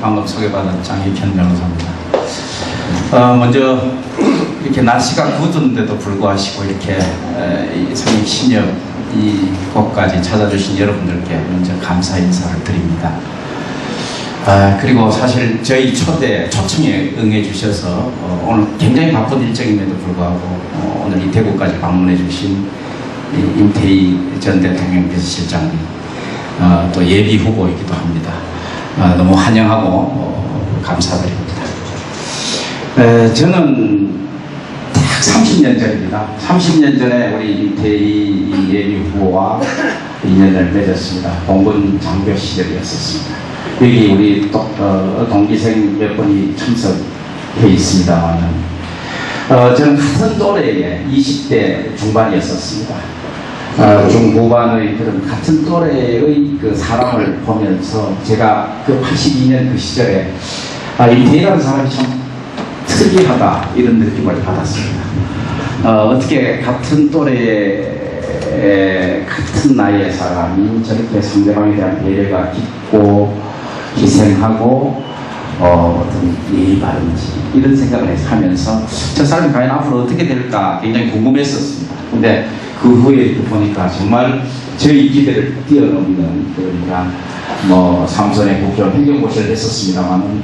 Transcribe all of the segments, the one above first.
방금 소개받은 장익현 변호사입니다. 어, 먼저 이렇게 날씨가 굳은데도 불구하시고 이렇게 성익 신협 이곳까지 찾아주신 여러분들께 먼저 감사 인사를 드립니다. 아, 그리고 사실 저희 초대 초청에 응해 주셔서 어, 오늘 굉장히 바쁜 일정임에도 불구하고 어, 오늘 이 대구까지 방문해 주신 이 임태희 전 대통령 비서실장님 어, 또 예비 후보이기도 합니다. 어, 너무 환영하고 어, 감사드립니다. 에, 저는 딱 30년 전입니다. 30년 전에 우리 임태희 예비 후보와 인연을 맺었습니다. 공군 장교 시절이었었습니다. 여기 우리 또, 어, 동기생 몇 분이 참석해 있습니다만은 어, 저는 같은 또래의 20대 중반이었었습니다. 어, 중후반의 그런 같은 또래의 그 사람을 보면서 제가 그 82년 그 시절에 아, 임태희라는 사람이 참 특이하다 이런 느낌을 받았습니다. 어, 어떻게 같은 또래의 같은 나이의 사람이 저렇게 상대방에 대한 배려가 깊고 희생하고 어, 어떤 예의 바른지 이런 생각을 하면서 저 사람이 과연 앞으로 어떻게 될까 굉장히 궁금했었습니다. 근데 그 후에 보니까 정말 저희 기대를 뛰어넘는 그러니까 뭐 삼선의 국회의원 행정고시를 했었습니다만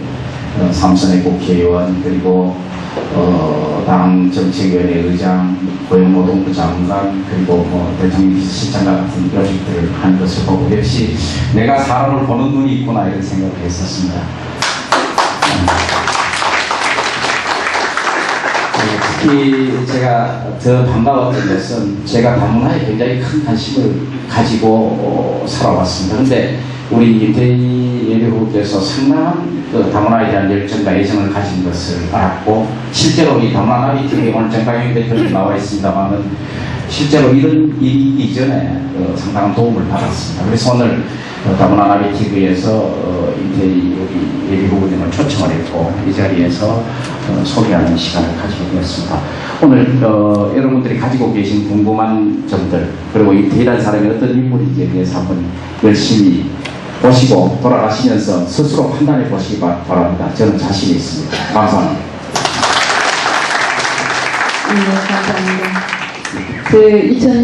어, 삼선의 국회의원 그리고 어, 당 정책위원회 의장, 고용노동부 장관 그리고 뭐 대통령 비서실장과 같은 요직들을 한 것을 보고 역시 내가 사람을 보는 눈이 있구나 이런 생각을 했었습니다. 특히 제가 더 반가웠던 것은 제가 다문화에 굉장히 큰 관심을 가지고 어, 살아왔습니다. 근데 우리 임태희 예비후보께서 상당한 그 다문화에 대한 열정과 애정을 가진 것을 알았고 실제로 이 다문화 나비팀에 오늘 정강영 대표님 나와 있습니다만은 실제로 이런 일이 이전에 어, 상당한 도움을 받았습니다. 그래서 오늘 어, 다문화 나비TV에서 어, 임태희 우리 예비후보님을 초청을 했고 이 자리에서 어, 소개하는 시간을 가지게 되었습니다. 오늘 어, 여러분들이 가지고 계신 궁금한 점들 그리고 임태희라는 사람이 어떤 인물인지에 대해서 한번 열심히 보시고 돌아가시면서 스스로 판단해 보시기 바- 바랍니다. 저는 자신이 있습니다. 감사합니다. 네, 감사합니다. 그 2000